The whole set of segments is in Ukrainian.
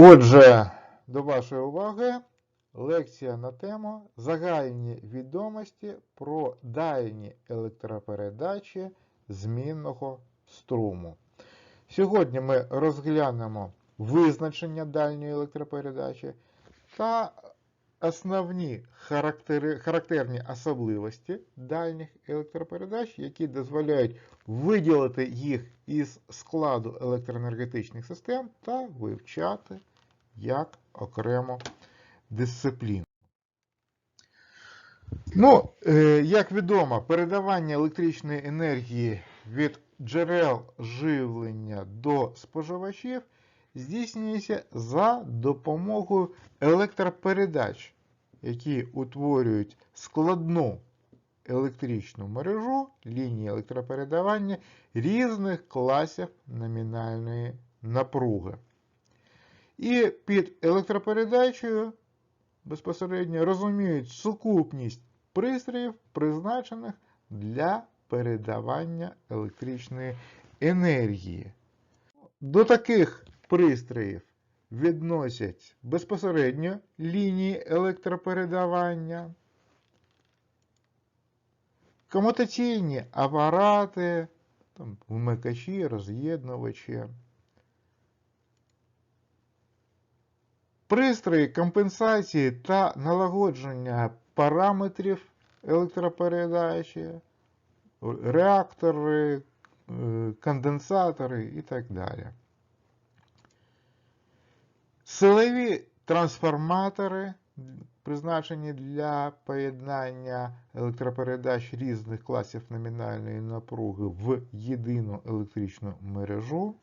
Отже, до вашої уваги лекція на тему Загальні відомості про дальні електропередачі змінного струму. Сьогодні ми розглянемо визначення дальньої електропередачі та основні характерні особливості дальніх електропередач, які дозволяють виділити їх із складу електроенергетичних систем та вивчати як окрему дисципліну. Ну, е, як відомо, передавання електричної енергії від джерел живлення до споживачів здійснюється за допомогою електропередач, які утворюють складну електричну мережу лінії електропередавання різних класів номінальної напруги. І під електропередачею безпосередньо розуміють сукупність пристроїв, призначених для передавання електричної енергії. До таких пристроїв відносять безпосередньо лінії електропередавання, комутаційні апарати, там, вмикачі, роз'єднувачі. Пристрої компенсації та налагодження параметрів електропередачі, реактори, е, конденсатори і так далі. Силові трансформатори, призначені для поєднання електропередач різних класів номінальної напруги в єдину електричну мережу.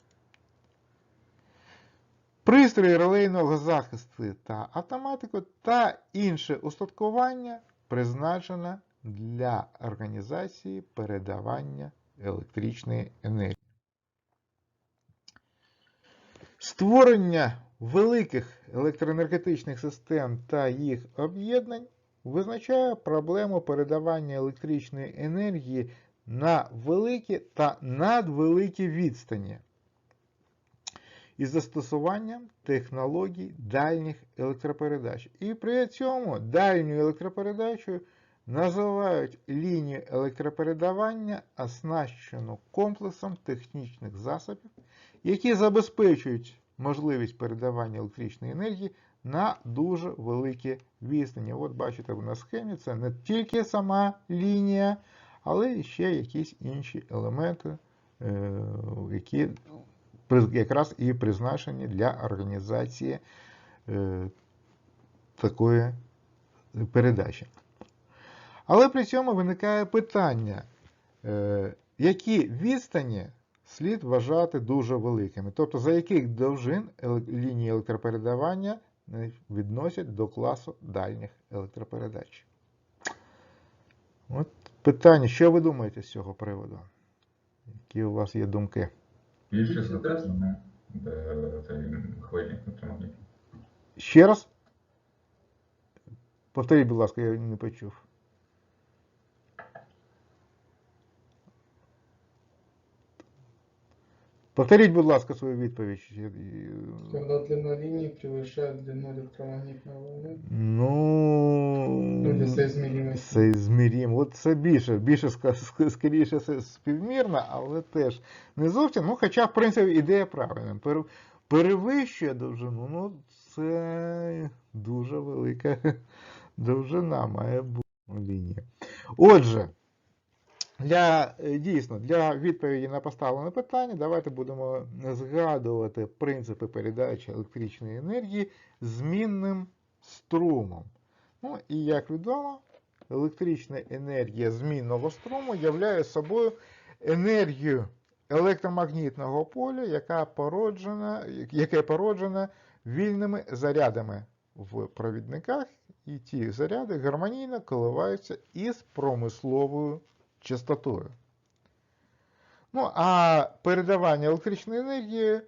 Пристрої релейного захисту та автоматику та інше устаткування призначене для організації передавання електричної енергії. Створення великих електроенергетичних систем та їх об'єднань визначає проблему передавання електричної енергії на великі та надвеликі відстані із застосуванням технологій дальніх електропередач. І при цьому дальньою електропередачею називають лінію електропередавання, оснащену комплексом технічних засобів, які забезпечують можливість передавання електричної енергії на дуже великі відстані. От бачите на схемі, це не тільки сама лінія, але і ще якісь інші елементи, е, які якраз і призначені для організації е, такої передачі. Але при цьому виникає питання, е, які відстані слід вважати дуже великими, тобто за яких довжин лінії електропередавання відносять до класу дальніх електропередач. От питання, що ви думаєте з цього приводу? Які у вас є думки? Більше затисне хвилі. Ще раз? Повторіть, будь ласка, я не почув. Повторіть, будь ласка, свою відповідь. Когда длина линии превышает длину электромагнитной волны, Ну, ну, для соизмеримости. це змірім. От це більше, більше ска- ск- скоріше це співмірно, але теж не зовсім. Ну, хоча, в принципі, ідея правильна. Пере- Перевищує довжину, ну це дуже велика довжина має бути лінія. Отже, для, е, дійсно, для відповіді на поставлене питання, давайте будемо згадувати принципи передачі електричної енергії змінним струмом. Ну і як відомо, електрична енергія змінного струму являє собою енергію електромагнітного поля, яка породжена, яке породжене вільними зарядами в провідниках, і ті заряди гармонійно коливаються із промисловою частотою. Ну, а передавання електричної енергії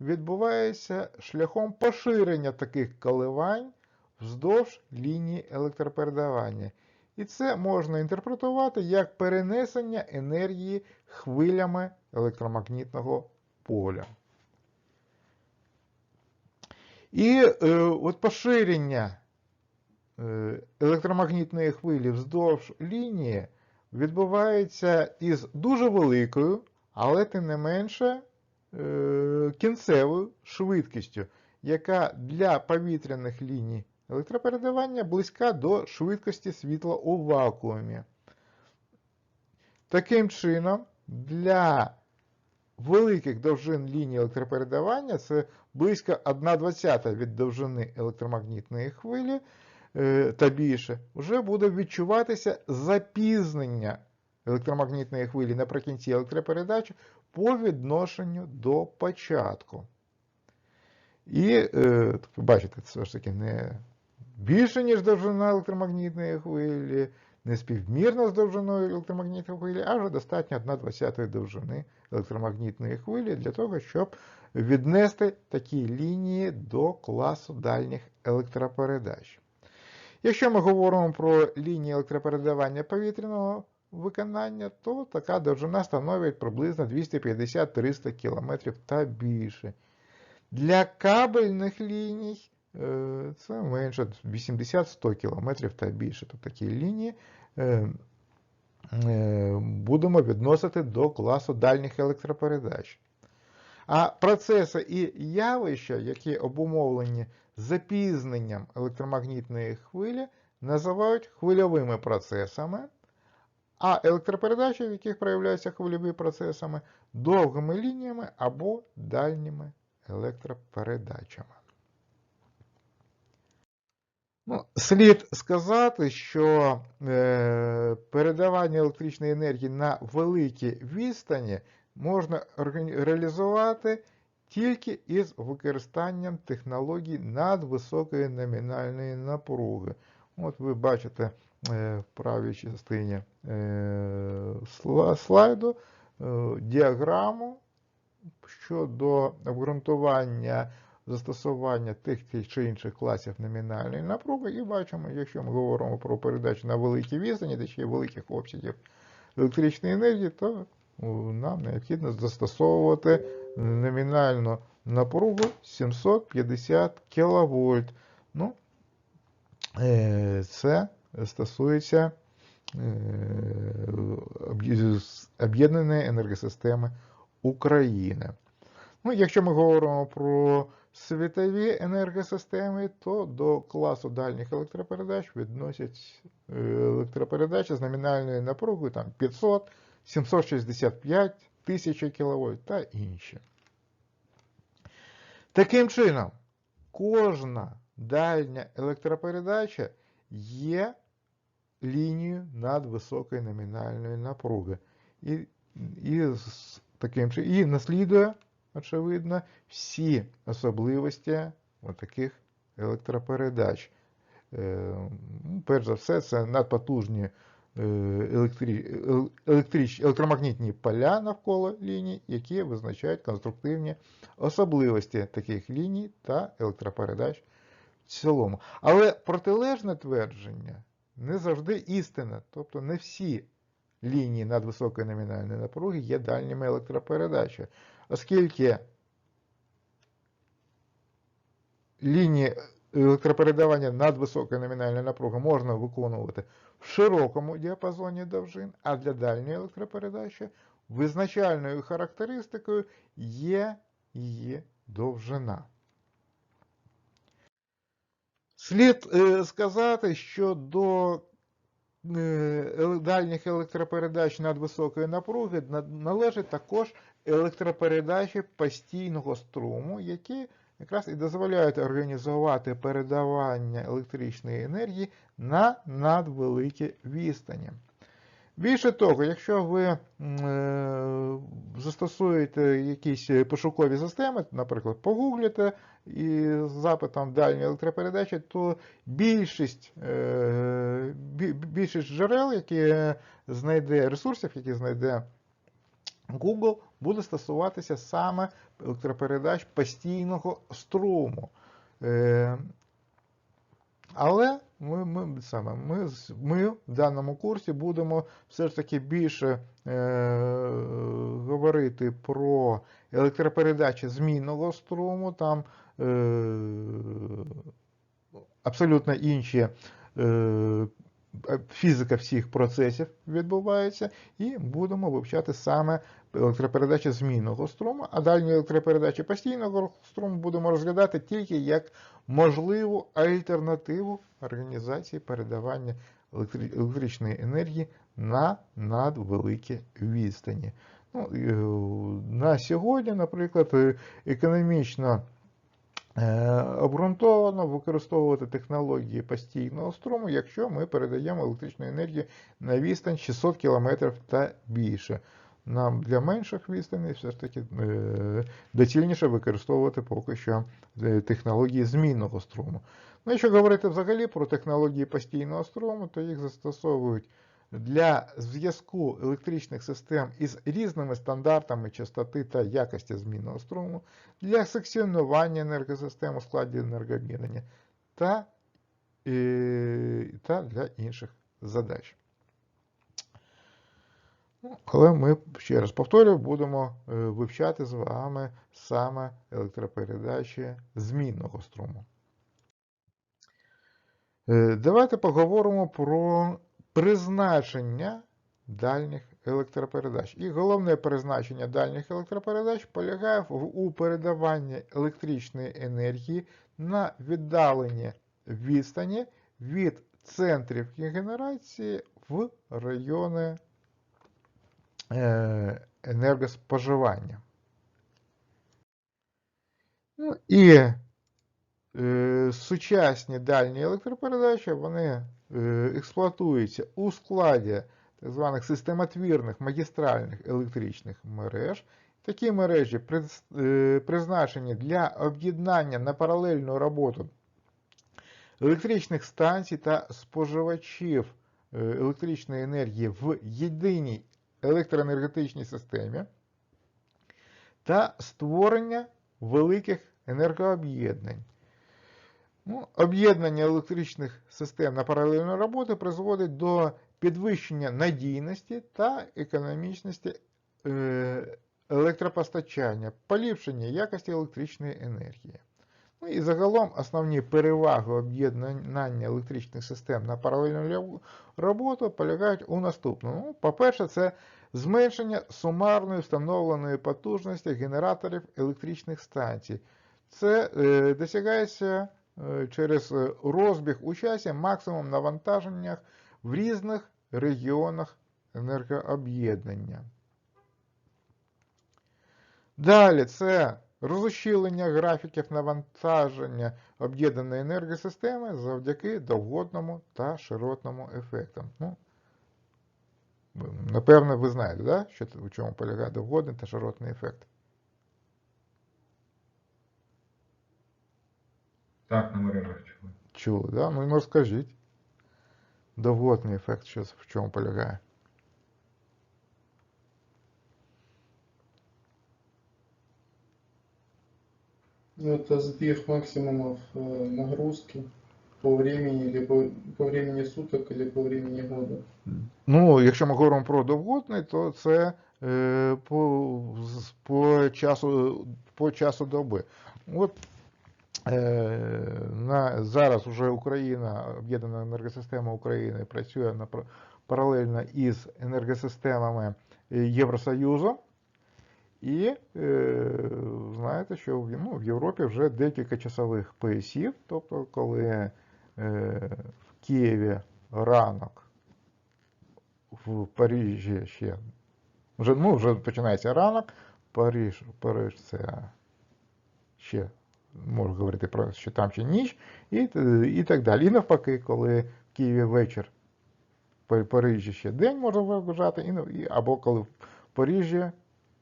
відбувається шляхом поширення таких коливань вздовж лінії електропередавання. І це можна інтерпретувати як перенесення енергії хвилями електромагнітного поля. І е, от поширення е, електромагнітної хвилі вздовж лінії відбувається із дуже великою, але тим не менше е, кінцевою швидкістю, яка для повітряних ліній електропередавання близька до швидкості світла у вакуумі. Таким чином, для великих довжин ліній електропередавання це близько 1,20 від довжини електромагнітної хвилі та більше, вже буде відчуватися запізнення електромагнітної хвилі наприкінці електропередачі по відношенню до початку. І е, бачите, це ж таки не більше, ніж довжина електромагнітної хвилі, не співмірно з довжиною електромагнітної хвилі, а вже достатньо 1,20 довжини електромагнітної хвилі для того, щоб віднести такі лінії до класу дальніх електропередач. Якщо ми говоримо про лінії електропередавання повітряного виконання, то така довжина становить приблизно 250-300 км та більше. Для кабельних ліній е, це менше 80-100 км та більше. То такі лінії е, е, будемо відносити до класу дальніх електропередач. А процеси і явища, які обумовлені запізненням електромагнітної хвилі, називають хвильовими процесами, а електропередачі, в яких проявляються хвильові процесами, довгими лініями або дальніми електропередачами. Ну, слід сказати, що е, передавання електричної енергії на великій відстані можна реалізувати тільки із використанням технологій надвисокої номінальної напруги. От ви бачите е, в правій частині е, слайду е, діаграму щодо обґрунтування застосування тих чи інших класів номінальної напруги, і бачимо, якщо ми говоримо про передачу на великій відстані, де ще великих обсягів електричної енергії, то нам необхідно застосовувати номінальну напругу 750 кВт. Ну, е, Це стосується е, об'єднаної енергосистеми України. Ну, Якщо ми говоримо про світові енергосистеми, то до класу дальніх електропередач відносять е, електропередачі з номінальною напругою 500-765 1000 кВт та інші. Таким чином, кожна дальня електропередача є лінією надвисокої номінальної напруги. І і, таким чином, і наслідує, очевидно, всі особливості таких електропередач. Е, ну, перш за все, це надпотужні електрич... електромагнітні поля навколо ліній, які визначають конструктивні особливості таких ліній та електропередач в цілому. Але протилежне твердження не завжди істина, тобто не всі лінії надвисокої номінальної напруги є дальніми електропередачі, оскільки лінії електропередавання надвисокої номінальної напруги можна виконувати в широкому діапазоні довжин, а для дальньої електропередачі визначальною характеристикою є її довжина. Слід е, сказати, що до е, дальніх електропередач надвисокої напруги на- належать також електропередачі постійного струму, які якраз і дозволяють організувати передавання електричної енергії на надвеликі відстані. Більше того, якщо ви е, застосуєте якісь пошукові системи, наприклад, погуглите і з запитом дальньої електропередачі, то більшість, е, більшість джерел, які знайде ресурсів, які знайде Google, буде стосуватися саме електропередач постійного струму. Е, але ми, ми, саме, ми, ми в даному курсі будемо все ж таки більше е, говорити про електропередачі змінного струму. Там абсолютно інші е, фізика всіх процесів відбувається, і будемо вивчати саме електропередачі змінного струму, а дальні електропередачі постійного струму будемо розглядати тільки як можливу альтернативу організації передавання електричної енергії на надвеликі відстані. Ну, е, на сьогодні, наприклад, е, економічно е, обґрунтовано використовувати технології постійного струму, якщо ми передаємо електричну енергію на відстань 600 км та більше. Нам для менших відстаней все ж таки е, доцільніше використовувати поки що е, технології змінного струму. Ну, якщо говорити взагалі про технології постійного струму, то їх застосовують для зв'язку електричних систем із різними стандартами частоти та якості змінного струму, для секціонування енергосистем у складі енергооб'єднання та, е, та для інших задач. Але ми, ще раз повторюю, будемо е, вивчати з вами саме електропередачі змінного струму. Е, Давайте поговоримо про призначення дальніх електропередач. І головне призначення дальніх електропередач полягає у передаванні електричної енергії на віддалені відстані від центрів генерації в райони енергоспоживання. Ну, і е, сучасні дальні електропередачі вони е, експлуатуються у складі так званих системотвірних магістральних електричних мереж. Такі мережі е, призначені для об'єднання на паралельну роботу електричних станцій та споживачів е, електричної енергії в єдиній електроенергетичній системі та створення великих енергооб'єднань. Ну, об'єднання електричних систем на паралельну роботу призводить до підвищення надійності та економічності е, електропостачання, поліпшення якості електричної енергії. Ну і загалом основні переваги об'єднання електричних систем на паралельну роботу полягають у наступному. Ну, По-перше, це зменшення сумарної встановленої потужності генераторів електричних станцій. Це е, досягається е, через розбіг у часі максимум навантаженнях в різних регіонах енергооб'єднання. Далі це розущілення графіків навантаження об'єднаної енергосистеми завдяки довготному та широтному ефектам. Ну, напевно, ви знаєте, да? що, у чому полягає довготний та широтний ефект. Так, на мережах чули. Чули, да? Ну, скажіть. Довготний ефект що, в чому полягає? Это сбив максимумов э, нагрузки по времени, либо по времени суток, или по времени года. Ну, якщо ми говоримо про довготний, то це е, по, по, часу, по часу доби. От е, на, зараз вже Україна, об'єднана енергосистема України працює на, пар- паралельно із енергосистемами е, Євросоюзу. І е, знаєте, що в, ну, в Європі вже декілька часових поясів, тобто коли е, в Києві ранок, в Парижі ще вже, ну, вже починається ранок, Париж, Париж це ще можу говорити про що там ще ніч, і, і так далі. І навпаки, коли в Києві вечір, в Парижі ще день можна вважати, і, або коли в Парижі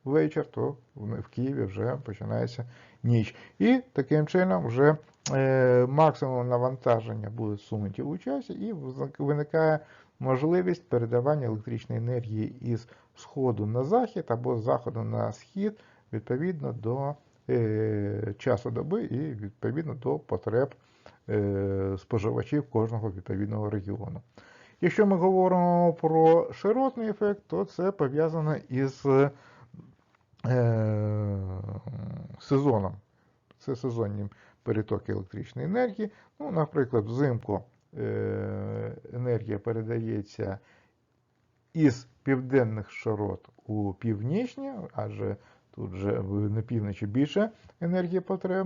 вечір, то в Києві вже починається ніч. І таким чином вже е, максимум навантаження буде сунуті у часі, і виникає можливість передавання електричної енергії із сходу на захід або з заходу на схід відповідно до е, часу доби і відповідно до потреб е, споживачів кожного відповідного регіону. Якщо ми говоримо про широтний ефект, то це пов'язано із сезоном. Це сезонні перетоки електричної енергії. Ну, наприклад, взимку е, енергія передається із південних широт у північні, адже тут же на півночі більше енергії е,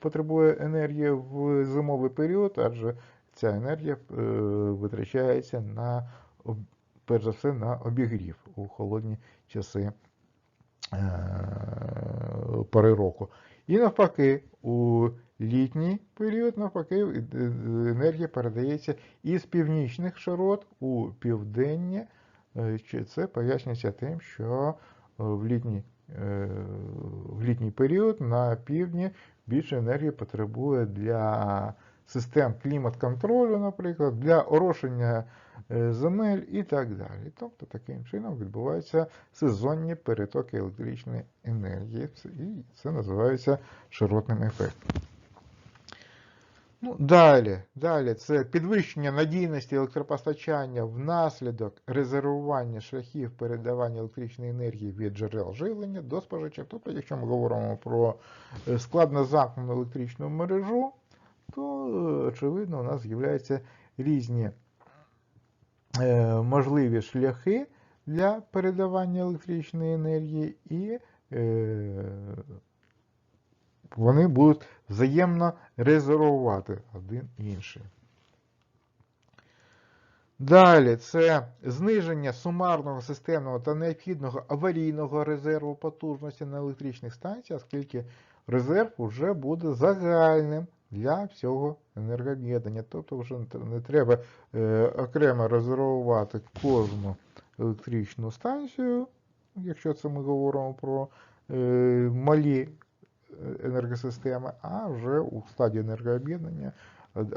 потребує енергії в зимовий період, адже ця енергія е, витрачається на перш за все на обігрів у холодні часи е, пори року. І навпаки, у літній період, навпаки, е, е, енергія передається із північних широт у південні. Е, Це пояснюється тим, що е, в літній, е, в літній період на півдні більше енергії потребує для систем клімат-контролю, наприклад, для орошення е, земель і так далі. Тобто таким чином відбуваються сезонні перетоки електричної енергії, і це називається широтним ефектом. Ну, далі, далі це підвищення надійності електропостачання внаслідок резервування шляхів передавання електричної енергії від джерел живлення до споживачів. Тобто, якщо ми говоримо про е, складно замкнену електричну мережу, то, е, очевидно, у нас з'являються різні е, можливі шляхи для передавання електричної енергії, і е, вони будуть взаємно резервувати один інший. Далі це зниження сумарного системного та необхідного аварійного резерву потужності на електричних станціях, оскільки резерв вже буде загальним для всього енергооб'єднання. Тобто вже не треба е, окремо резервувати кожну електричну станцію, якщо це ми говоримо про е, малі е, енергосистеми, а вже у складі енергооб'єднання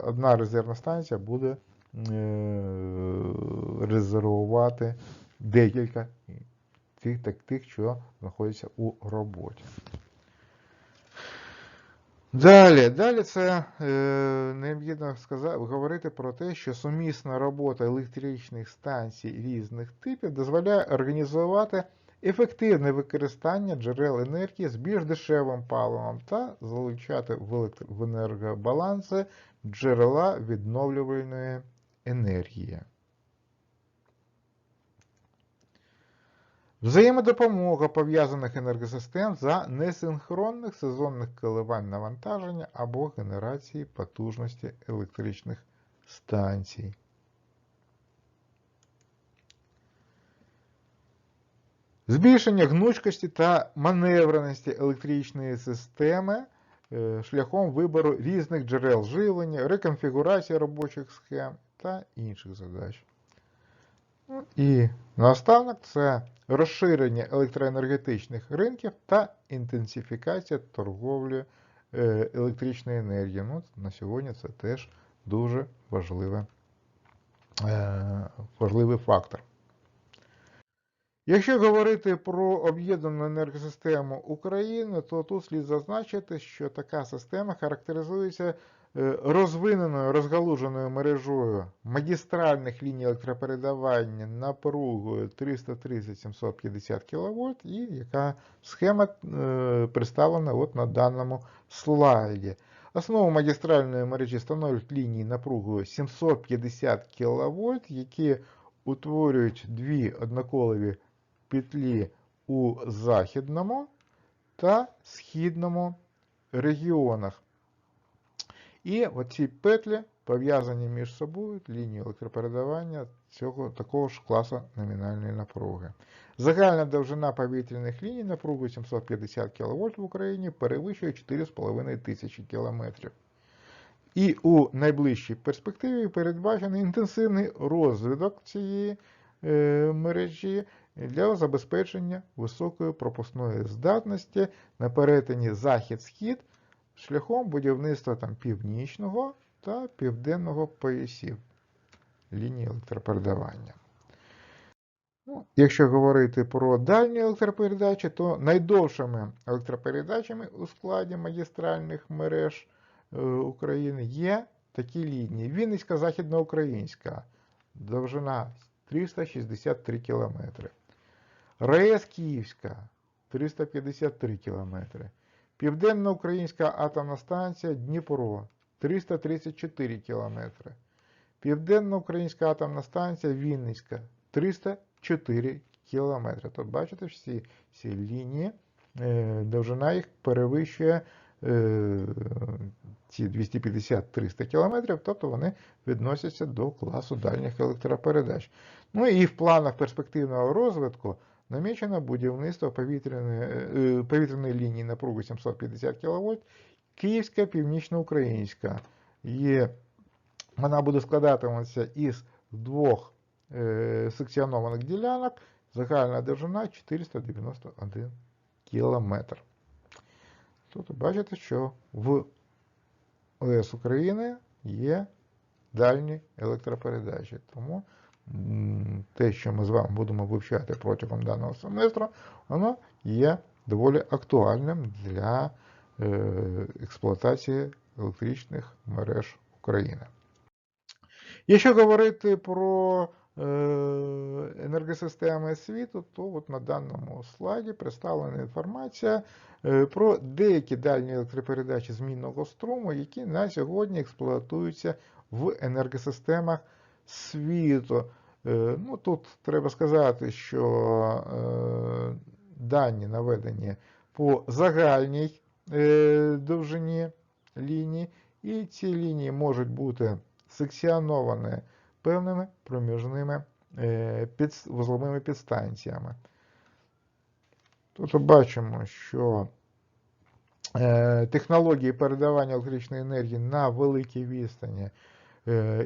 одна резервна станція буде е, резервувати декілька тих, так, тих, що знаходяться у роботі. Далі, далі це е, необхідно сказати, говорити про те, що сумісна робота електричних станцій різних типів дозволяє організувати ефективне використання джерел енергії з більш дешевим паливом та залучати в, електр... в енергобаланси джерела відновлювальної енергії. Взаємодопомога пов'язаних енергосистем за несинхронних сезонних коливань навантаження або генерації потужності електричних станцій. Збільшення гнучкості та маневреності електричної системи е, шляхом вибору різних джерел живлення, реконфігурації робочих схем та інших задач. Ну, І наостанок це розширення електроенергетичних ринків та інтенсифікація торговлі е, електричної енергії. Ну, на сьогодні це теж дуже важливе, е, важливий фактор. Якщо говорити про об'єднану енергосистему України, то тут слід зазначити, що така система характеризується розвиненою розгалуженою мережою магістральних ліній електропередавання напругою 330-750 кВт, і яка схема е, представлена от на даному слайді. Основу магістральної мережі становлять лінії напругою 750 кВт, які утворюють дві одноколові петлі у західному та східному регіонах. І оці петлі пов'язані між собою лінією електропередавання цього такого ж класу номінальної напруги. Загальна довжина повітряних ліній напругою 750 кВт в Україні перевищує 4,5 тисячі км. І у найближчій перспективі передбачений інтенсивний розвиток цієї е, мережі для забезпечення високої пропускної здатності на перетині захід-схід шляхом будівництва там, північного та південного поясів лінії електропередавання. Ну, якщо говорити про дальні електропередачі, то найдовшими електропередачами у складі магістральних мереж е, України є такі лінії. Вінницька західноукраїнська, довжина 363 км. РАЕС Київська 353 км. Південноукраїнська атомна станція Дніпро 334 км. Південноукраїнська атомна станція Вінницька 304 км. Тут бачите всі ці лінії, е, довжина їх перевищує е, ці 250-300 км, тобто вони відносяться до класу дальніх електропередач. Ну і в планах перспективного розвитку намічено будівництво повітряної, е, повітряної лінії напруги 750 кВт Київська Північноукраїнська. Є, вона буде складатиметься із двох е, секціонованих ділянок, загальна довжина 491 км. Тут бачите, що в ОС України є дальні електропередачі. Тому те, що ми з вами будемо вивчати протягом даного семестру, воно є доволі актуальним для е, експлуатації електричних мереж України. Якщо говорити про е, енергосистеми світу, то от на даному слайді представлена інформація е, про деякі дальні електропередачі змінного струму, які на сьогодні експлуатуються в енергосистемах світу. Е, Ну, тут треба сказати, що е, дані наведені по загальній е, довжині лінії, і ці лінії можуть бути секціоновані певними проміжними вузловими підстанціями. Тут бачимо, що технології передавання електричної енергії на великій відстані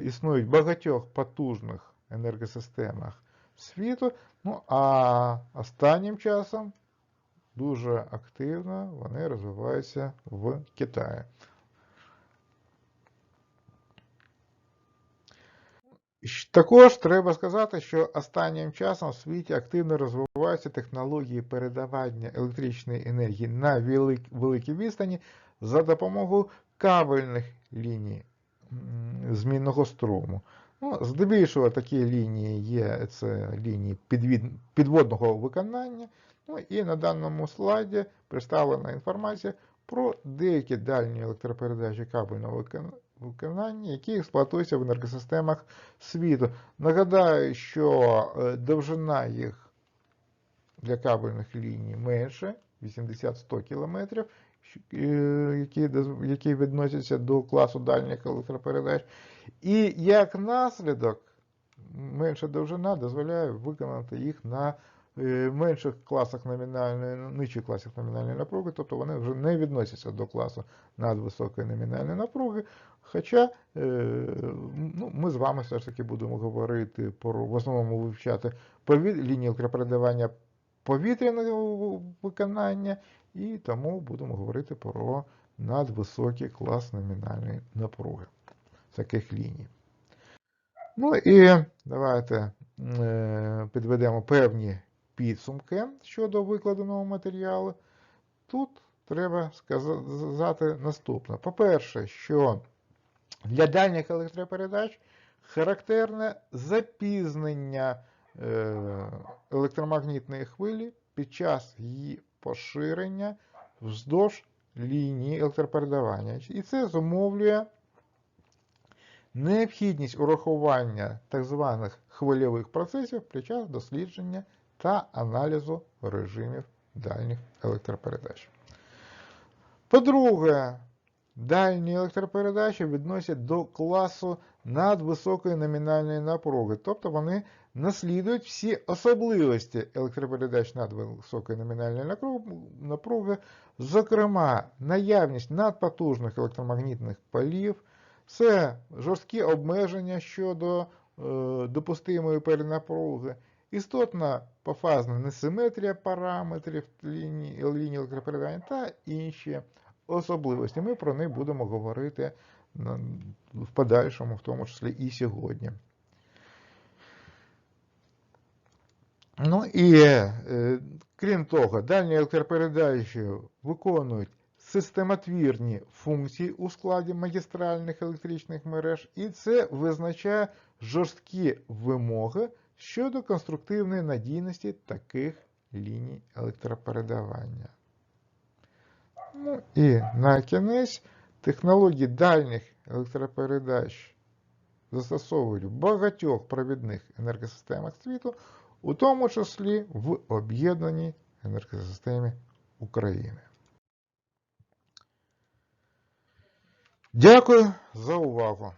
існують в багатьох потужних енергосистемах світу. Ну а останнім часом дуже активно вони розвиваються в Китаї. Також треба сказати, що останнім часом в світі активно розвиваються технології передавання електричної енергії на великій відстані за допомогою кабельних ліній змінного струму. Ну, здебільшого такі лінії є це лінії підвід, підводного виконання. Ну і на даному слайді представлена інформація про деякі дальні електропередачі кабельного виконання, які експлуатуються в енергосистемах світу. Нагадаю, що е, довжина їх для кабельних ліній менше 80-100 км, які, які відносяться до класу дальніх електропередач. І як наслідок, менша довжина дозволяє виконати їх на е, менших класах номінальної, нижчих класах номінальної напруги, тобто вони вже не відносяться до класу надвисокої номінальної напруги. Хоча е, ну, ми з вами все ж таки будемо говорити про в основному вивчати пові... лінії електропередавання повітряного виконання, і тому будемо говорити про надвисокий клас номінальної напруги таких ліній. Ну і давайте е, підведемо певні підсумки щодо викладеного матеріалу. Тут треба сказати наступне. По-перше, що для дальніх електропередач характерне запізнення електромагнітної хвилі під час її поширення вздовж лінії електропередавання. І це зумовлює необхідність урахування так званих хвильових процесів під час дослідження та аналізу режимів дальніх електропередач. По-друге, дальні електропередачі відносять до класу надвисокої номінальної напруги, тобто вони наслідують всі особливості електропередач надвисокої номінальної напруги, зокрема, наявність надпотужних електромагнітних полів, це жорсткі обмеження щодо е, допустимої перенапруги, істотна пофазна несиметрія параметрів лінії, лінії електропередання та інші особливості. Ми про них будемо говорити в подальшому, в тому числі і сьогодні. Ну і е, крім того, дальні електропередачі виконують системотвірні функції у складі магістральних електричних мереж, і це визначає жорсткі вимоги щодо конструктивної надійності таких ліній електропередавання. Ну і на кінець технології дальніх електропередач застосовують в багатьох провідних енергосистемах світу, у тому числі в об'єднаній енергосистемі України. Дякую за увагу.